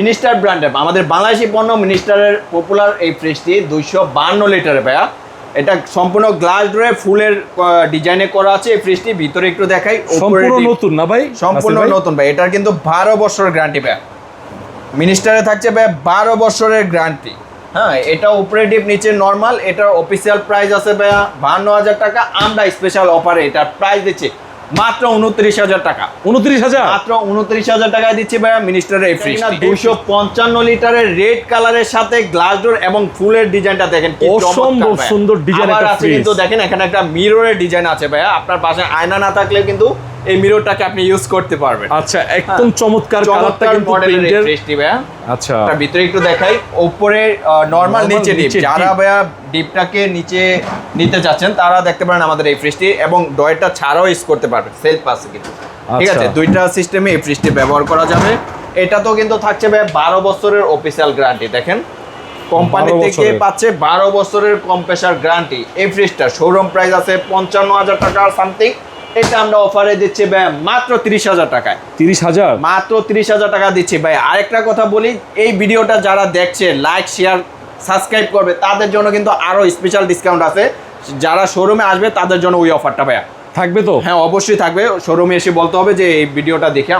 Minister ব্র্যান্ডের আমাদের বাংলাদেশি পণ্য মিনিস্টারের পপুলার এই ফ্রিজটি দুইশো বান্ন লিটারের ভাইয়া। এটা সম্পূর্ণ গ্লাস ডোরে ফুলের ডিজাইনে করা আছে। এই ফ্রিজটি ভিতরে একটু দেখাই সম্পূর্ণ নতুন না ভাই? সম্পূর্ণ নতুন ভাই। এটার কিন্তু বারো বছরের গ্যারান্টি ভাই মিনিস্টারে থাকছে ভাই বারো বছরের গ্যারান্টি হ্যাঁ এটা অপারেটিভ নিচে নর্মাল এটার অফিসিয়াল প্রাইস আছে ভাইয়া বাহান্ন হাজার টাকা। আমরা স্পেশাল অফারে এটার প্রাইস দিচ্ছি। মাত্র উনত্রিশ হাজার টাকা। উনত্রিশ হাজার? মাত্র উনত্রিশ হাজার টাকায় দিচ্ছি ভাইয়া মিনিস্টার এই ফ্রিজ দুশো পঞ্চান্ন লিটারের রেড কালারের সাথে গ্লাস ডোর এবং ফুলের ডিজাইনটা দেখেন অসম্ভব সুন্দর ডিজাইন আছে কিন্তু দেখেন এখানে একটা মিররের ডিজাইন আছে ভাইয়া। আপনার পাশে আয়না না থাকলেও কিন্তু এই মিররটাকে আপনি ইউজ করতে পারবেন। আচ্ছা একদম চমৎকার কালারটা কিন্তু প্রিন্টের আচ্ছা। তার ভিতরে একটু দেখাই উপরে নর্মাল নিচে ডিপ যারা। ভাইয়া ডিপটাকে নিচে নিতে চাচ্ছেন তারা দেখতে পারেন আমাদের এই ফ্রিজটি এবং ডয়েরটা ছাড়াও ইউজ করতে পারবেন সেলফ আছে কিন্তু। ঠিক আছে? আচ্ছা। দুইটা সিস্টেমে এই ফ্রিজটি ব্যবহার করা যাবে। এটা তো কিন্তু থাকছে ভাই বারো বছরের অফিসিয়াল গ্যারান্টি দেখেন? কোম্পানি থেকে পাচ্ছে বারো বছরের কম্প্রেসার গ্যারান্টি এই ফ্রিজটা শোরুম প্রাইস আছে পঞ্চান্ন হাজার টাকা সামথিং এটা আমরা অফারে দিচ্ছি ভাই মাত্র তিরিশ হাজার টাকায়। তিরিশ হাজার? মাত্র তিরিশ হাজার টাকা দিচ্ছি ভাই আরেকটা কথা বলি এই ভিডিওটা যারা দেখছে লাইক শেয়ার সাবস্ক্রাইব করবে তাদের জন্য কিন্তু আরও স্পেশাল ডিসকাউন্ট আছে। যারা শোরুমে আসবে তাদের জন্য ওই অফারটা ভাইয়া। থাকবে তো? হ্যাঁ অবশ্যই থাকবে। শোরুমে এসে বলতে হবে যে এই ভিডিওটা দেখে